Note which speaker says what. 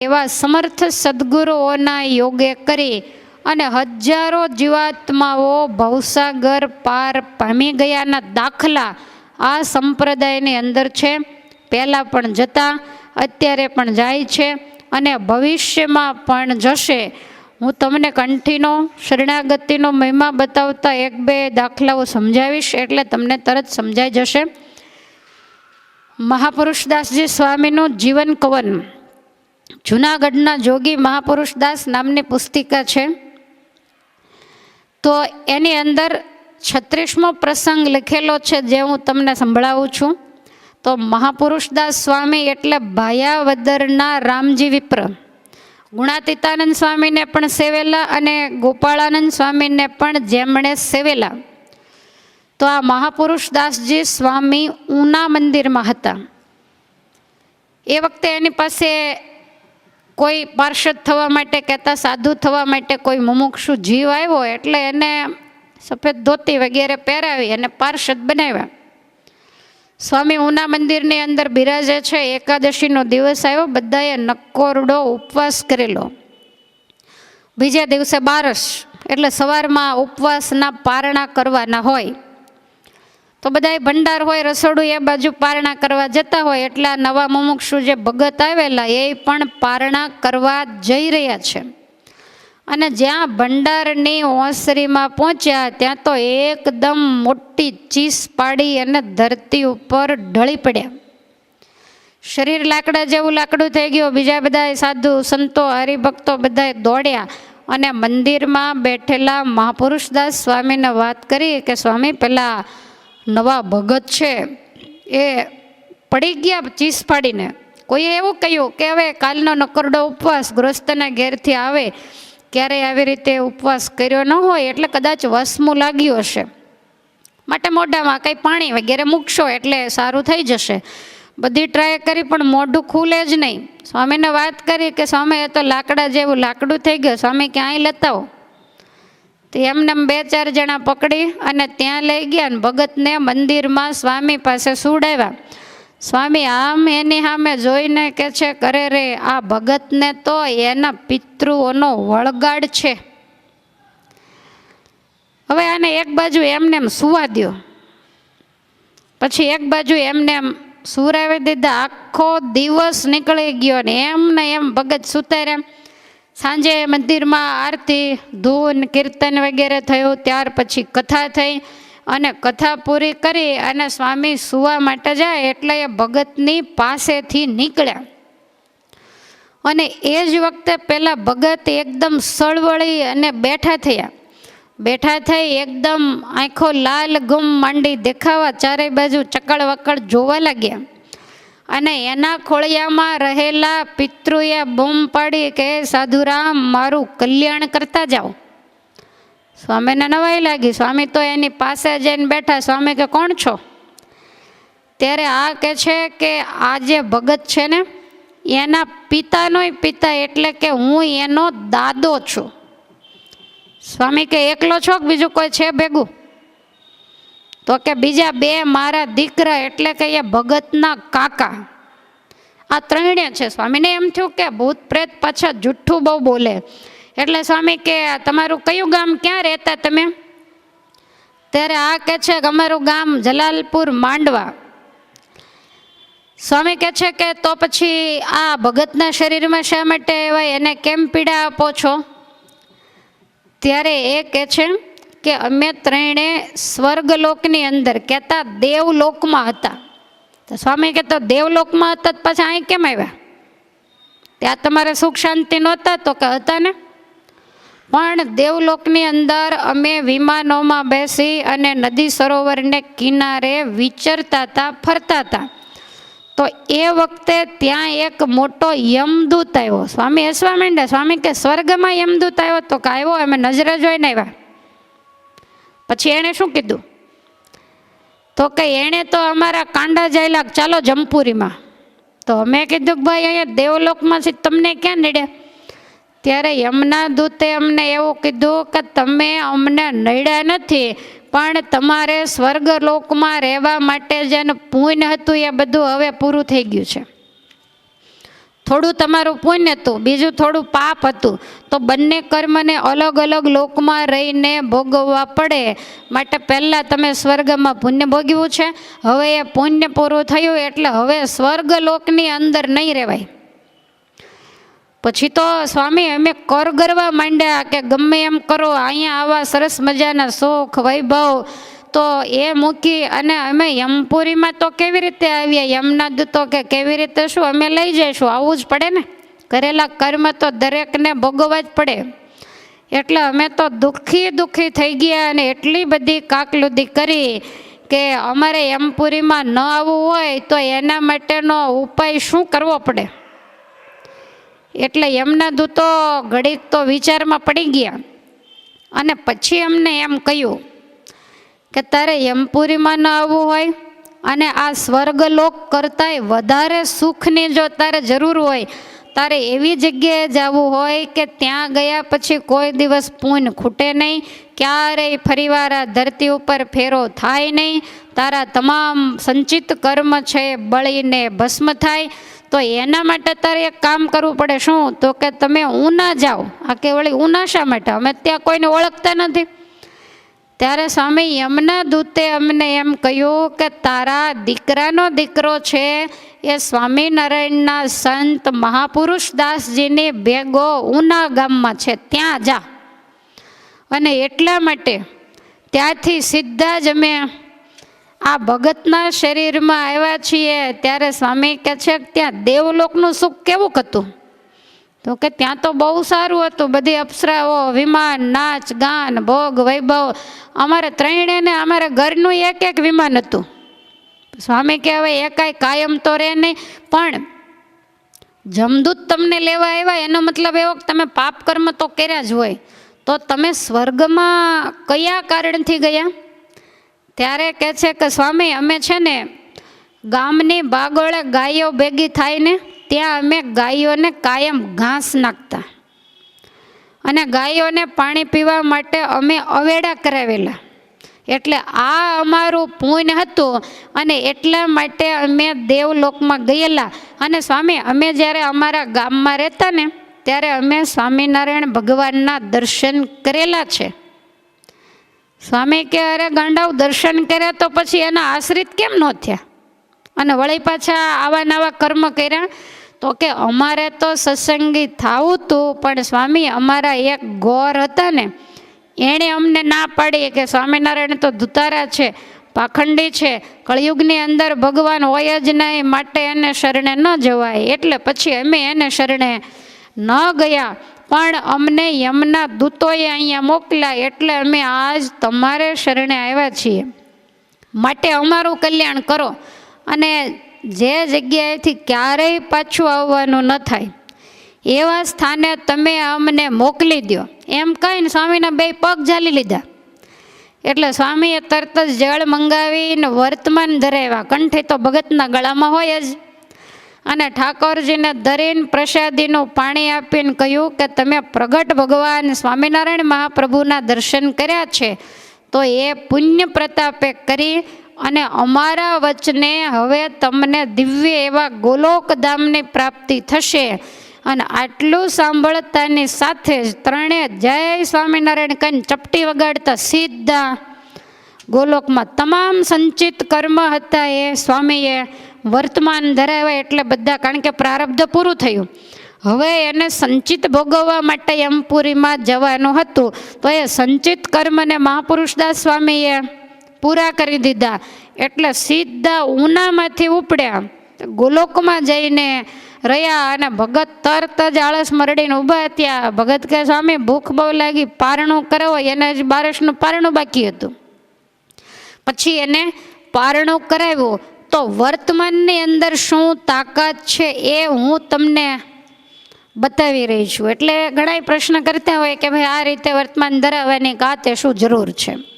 Speaker 1: એવા સમર્થ સદગુરુઓના યોગે કરી અને હજારો જીવાત્માઓ ભવસાગર પાર પામી ગયાના દાખલા આ સંપ્રદાયની અંદર છે. પહેલાં પણ જતા, અત્યારે પણ જાય છે અને ભવિષ્યમાં પણ જશે. હું તમને કંઠીનો, શરણાગતિનો મહિમા બતાવતા એક બે દાખલાઓ સમજાવીશ એટલે તમને તરત સમજાઈ જશે. મહાપુરુષદાસજી સ્વામીનું જીવન કવન. જુનાગઢના જોગી મહાપુરુષદાસ નામની પુસ્તિકા છે. તો એની અંદર છત્રીસમો પ્રસંગ લખેલો છે જે હું તમને સંભળાવું છું. તો મહાપુરુષદાસ સ્વામી એટલે ભાયાવદરના રામજી વિપ્ર. ગુણાતીતાનંદ સ્વામીને પણ સેવેલા અને ગોપાળાનંદ સ્વામીને પણ જેમણે સેવેલા. તો આ મહાપુરુષદાસજી સ્વામી ઉના મંદિરમાં હતા. એ વખતે એની પાસે કોઈ પાર્ષદ થવા માટે કહેતા સાધુ થવા માટે કોઈ મુમુક્ષુ જીવ આવ્યો એટલે એને સફેદ ધોતી વગેરે પહેરાવી અને પાર્ષદ બનાવ્યા. સ્વામી ઉના મંદિરની અંદર બિરાજે છે, એકાદશીનો દિવસ આવ્યો, બધાએ નક્કોરડો ઉપવાસ કરેલો. બીજા દિવસે બારસ, એટલે સવારમાં ઉપવાસના પારણા કરવાના હોય. તો બધાય ભંડાર હોય, રસોડું એ બાજુ પારણા કરવા જતા હોય, એટલા નવા મુમુક્ષુ જે ભગત આવેલા, એ પણ પારણા કરવા જઈ રહ્યા છે. અને જ્યાં ભંડારની ઓસરીમાં પહોંચ્યા, ત્યાં તો એકદમ મોટી ચીસ પાડી અને ધરતી ઉપર ઢળી પડ્યા. શરીર લાકડા જેવું લાકડું થઈ ગયું. બીજા બધા સાધુ, સંતો, હરિભક્તો બધા દોડ્યા અને મંદિરમાં બેઠેલા મહાપુરુષદાસ સ્વામીને વાત કરી કે, સ્વામી, પેલા નવા ભગત છે, એ પડી ગયા ચીસ ફાડીને કોઈએ એવું કહ્યું કે હવે કાલનો નકરડો ઉપવાસ ગ્રસ્તના ઘેરથી આવે, ક્યારેય આવી રીતે ઉપવાસ કર્યો ન હોય એટલે કદાચ વસમું લાગ્યું હશે. માટે મોઢામાં કંઈ પાણી વગેરે મૂકશો એટલે સારું થઈ જશે. બધી ટ્રાય કરી પણ મોઢું ખુલે જ નહીં. સ્વામીને વાત કરી કે, સ્વામી, એ તો લાકડા જેવું લાકડું થઈ ગયું. સ્વામી, ક્યાંય લેતા હો તો એમને બે ચાર જણા પકડી અને ત્યાં લઈ ગયા ને ભગતને મંદિરમાં સ્વામી પાસે સુડાવ્યા સ્વામી આમ એની સામે જોઈને કે છે, કરે રે, આ ભગતને તો એના પિતૃઓનો વળગાડ છે. હવે આને એક બાજુ એમને એમ સુવા દ્યો. પછી એક બાજુ એમને એમ સુરાવી દીધા. આખો દિવસ નીકળી ગયો ને એમ ને એમ ભગત સુતાર્યા. સાંજે મંદિરમાં આરતી, ધૂન, કીર્તન વગેરે થયું, ત્યાર પછી કથા થઈ અને કથા પૂરી કરી અને સ્વામી સુવા માટે જાય એટલે એ ભગતની પાસેથી નીકળ્યા. અને એ જ વખતે પહેલાં ભગત એકદમ સળવળી અને બેઠા થયા. બેઠા થઈ એકદમ આંખો લાલ, ગુમ, માંડી દેખાવા ચારે બાજુ ચકળ વકળ જોવા લાગ્યા. અને એના ખોળિયામાં રહેલા પિતૃએ બૂમ પાડી કે, સાધુરામ, મારું કલ્યાણ કરતા જાઓ. સ્વામીને નવાઈ લાગી. સ્વામી, તો એની પાસે જઈને બેઠા. સ્વામી કે, કોણ છો? ત્યારે આ કે છે કે, આ જે ભગત છે ને, એના પિતાનોય પિતા એટલે કે હું એનો દાદો છું. સ્વામી કે, એકલો છો કે બીજું કોઈ છે ભેગું? તો કે બીજા બે મારા દીકરા એટલે કે એ ભગતના કાકા. આ ત્રણે છે સ્વામીને એમ થયું કે ભૂત પ્રેત પાછા જુઠ્ઠું બહુ બોલે. એટલે સ્વામી કે, તમારું કયું ગામ ક્યાં રહેતા તમે? ત્યારે આ કે છે કે અમારું ગામ જલાલપુર, માંડવા. સ્વામી કહે છે કે, તો પછી આ ભગતના શરીરમાં શા માટે એવા એને કેમ પીડા આપો છો? ત્યારે એ કહે છે કે અમે ત્રણે સ્વર્ગલોકની અંદર કહેતા દેવલોકમાં હતા. તો સ્વામી કે તો દેવલોકમાં હતા તો પાછા અહીં કેમ આવ્યા? ત્યાં તમારે સુખ શાંતિ નહોતા તો કે હતા ને? પણ દેવલોકની અંદર અમે વિમાનોમાં બેસી અને નદી સરોવરને કિનારે વિચરતા હતા, ફરતા હતા. તો એ વખતે ત્યાં એક મોટો યમદૂત આવ્યો. સ્વામી હસવા માંડ્યા? સ્વામી કે સ્વર્ગમાં યમદૂત આવ્યો તો કે આવ્યો, અમે નજરે જોઈને આવ્યા. પછી એણે શું કીધું? તો કે એણે તો અમારા કાંડા જાયલા, ચાલો જમપુરીમાં. તો અમે કીધું કે ભાઈ અહીંયા દેવલોકમાંથી તમને ક્યાં નડ્યા? ત્યારે યમના દૂતે અમને એવું કીધું કે તમે અમને નડ્યા નથી, પણ તમારે સ્વર્ગલોકમાં રહેવા માટે જેનું પુણ્ય હતું, એ બધું હવે પૂરું થઈ ગયું છે. થોડું તમારું પુણ્ય હતું, બીજું થોડું પાપ હતું. તો બંને કર્મને અલગ અલગ લોકમાં રહીને ભોગવવા પડે. માટે પહેલાં તમે સ્વર્ગમાં પુણ્ય ભોગવ્યું છે, હવે એ પુણ્ય પૂરું થયું એટલે હવે સ્વર્ગ લોકની અંદર નહીં રહેવાય. પછી તો સ્વામી અમે કર ગરવા માંડ્યા કે ગમે એમ કરો, અહીંયા આવા સરસ મજાના સુખ, વૈભવ તો એ મૂકી અને અમે યમપુરીમાં તો કેવી રીતે આવ્યા યમના તો કે કેવી રીતે શું? અમે લઈ જઈશું. આવવું જ પડે ને? કરેલા કર્મ તો દરેકને ભોગવવા જ પડે. એટલે અમે તો દુઃખી દુઃખી થઈ ગયા અને એટલી બધી કાકલુદી કરી કે અમારે યમપુરીમાં ન આવવું હોય તો એના માટેનો ઉપાય શું કરવો પડે? એટલે એમના દૂતો ઘડીક તો વિચારમાં પડી ગયા. અને પછી અમને એમ કહ્યું કે તારે યમપુરીમાં ન આવવું હોય અને આ સ્વર્ગલોક કરતાંય વધારે સુખની જો તારે જરૂર હોય, તારે એવી જગ્યાએ જવું હોય કે ત્યાં ગયા પછી કોઈ દિવસ પૂન ખૂટે નહીં, ક્યારેય ફરીવાર આ ધરતી ઉપર ફેરો થાય નહીં, તારા તમામ સંચિત કર્મ છે બળીને ભસ્મ થાય, તો એના માટે તારે એક કામ કરવું પડે. શું? તો કે તમે ઉના જાઓ. આ કે વળી ઉના શા માટે? અમે ત્યાં કોઈને ઓળખતા નથી. ત્યારે સ્વામી, યમના દૂતે અમને એમ કહ્યું કે, તારા દીકરાનો દીકરો છે એ સ્વામિનારાયણના સંત મહાપુરુષ દાસજીની ભેગો ઉના ગામમાં છે. ત્યાં જા. અને એટલા માટે ત્યાંથી સીધા જ અમે આ ભગતના શરીરમાં આવ્યા છીએ. ત્યારે સ્વામી કહે છે ત્યાં દેવલોકનું સુખ કેવું હતું? તો કે ત્યાં તો બહુ સારું હતું. બધી અપ્સરાઓ, વિમાન, નાચ, ગાન, ભોગ, વૈભવ. અમારે ત્રણેયને અમારા ઘરનું એક એક વિમાન હતું. સ્વામી કે હવે એકાય કાયમ તો રહે નહીં. પણ જમદૂત તમને લેવા આવ્યા, એનો મતલબ એવો કે તમે પાપ કર્મ તો કર્યા જ હોય. તો તમે સ્વર્ગમાં કયા કારણથી ગયા? ત્યારે કહે છે કે, સ્વામી, અમે છે ને ગામની બાગોળે ગાયો ભેગી થાય ને ત્યાં અમે ગાયોને કાયમ ઘાસ નાખતા. અને ગાયોને પાણી પીવા માટે અમે અવેડા કરાવેલા. એટલે આ અમારું પુણ્ય હતું અને એટલા માટે અમે દેવલોકમાં ગયેલા. અને સ્વામી, અમે જ્યારે અમારા ગામમાં રહેતા ને, ત્યારે અમે સ્વામિનારાયણ ભગવાનના દર્શન કરેલા છે. સ્વામી કે, અરે ગાંડાવ દર્શન કર્યા તો પછી એના આશ્રિત કેમ ન થયા? અને વળી પાછા આવા નવા કર્મ કર્યા તો કે અમારે તો સત્સંગી થવું હતું પણ સ્વામી અમારા એક ગોર હતા ને, એણે અમને ના પાડી કે સ્વામિનારાયણ તો ધુતારા છે, પાખંડી છે, કળિયુગની અંદર ભગવાન હોય જ નહીં, માટે એને શરણે ન જવાય. એટલે પછી અમે એને શરણે ન ગયા. પણ અમને યમના દૂતોએ અહીંયા મોકલ્યા એટલે અમે આજ તમારે શરણે આવ્યા છીએ. માટે અમારું કલ્યાણ કરો. અને જે જગ્યાએથી ક્યારેય પાછું આવવાનું ન થાય, એવા સ્થાને તમે અમને મોકલી દો એમ કહીને સ્વામીના બે પગ ઝાલી લીધા. એટલે સ્વામીએ તરત જ જળ મંગાવીને વર્તમાન ધરાવ્યા. કંઠે તો ભગતના ગળામાં હોય જ. અને ઠાકોરજીને ધરીને પ્રસાદીનું પાણી આપીને કહ્યું કે તમે પ્રગટ ભગવાન સ્વામિનારાયણ મહાપ્રભુના દર્શન કર્યા છે, તો એ પુણ્ય પ્રતાપે કરી અને અમારા વચને હવે તમને દિવ્ય એવા ગોલોકધામની પ્રાપ્તિ થશે. અને આટલું સાંભળતાની સાથે જ ત્રણે જય સ્વામિનારાયણ કહીને ચપટી વગાડતા સીધા ગોલોકમાં તમામ સંચિત કર્મ હતા એ સ્વામીએ વર્તમાન ધરાવ્યા એટલે બધા, કારણ કે પ્રારબ્ધ પૂરું થયું. હવે એને સંચિત ભોગવવા માટે યમપુરીમાં જવાનું હતું. તો એ સંચિત કર્મને મહાપુરુષદાસ સ્વામીએ પૂરા કરી દીધા. એટલે સીધા ઉનામાંથી ઉપડ્યા. ગોલોકમાં જઈને રહ્યા અને ભગત તરત જ આળસ મરડીને ઊભા થયા. ભગત કે સ્વામી, ભૂખ બહુ લાગી. પારણું કરાવો એને જ બારસનું પારણું બાકી હતું. પછી એને પારણું કરાવ્યું. તો વર્તમાનની અંદર શું તાકાત છે એ હું તમને બતાવી રહી છું. એટલે ઘણા પ્રશ્ન કરતા હોય કે ભાઈ, આ રીતે વર્તમાન ધરાવવાની કાતે શું જરૂર છે?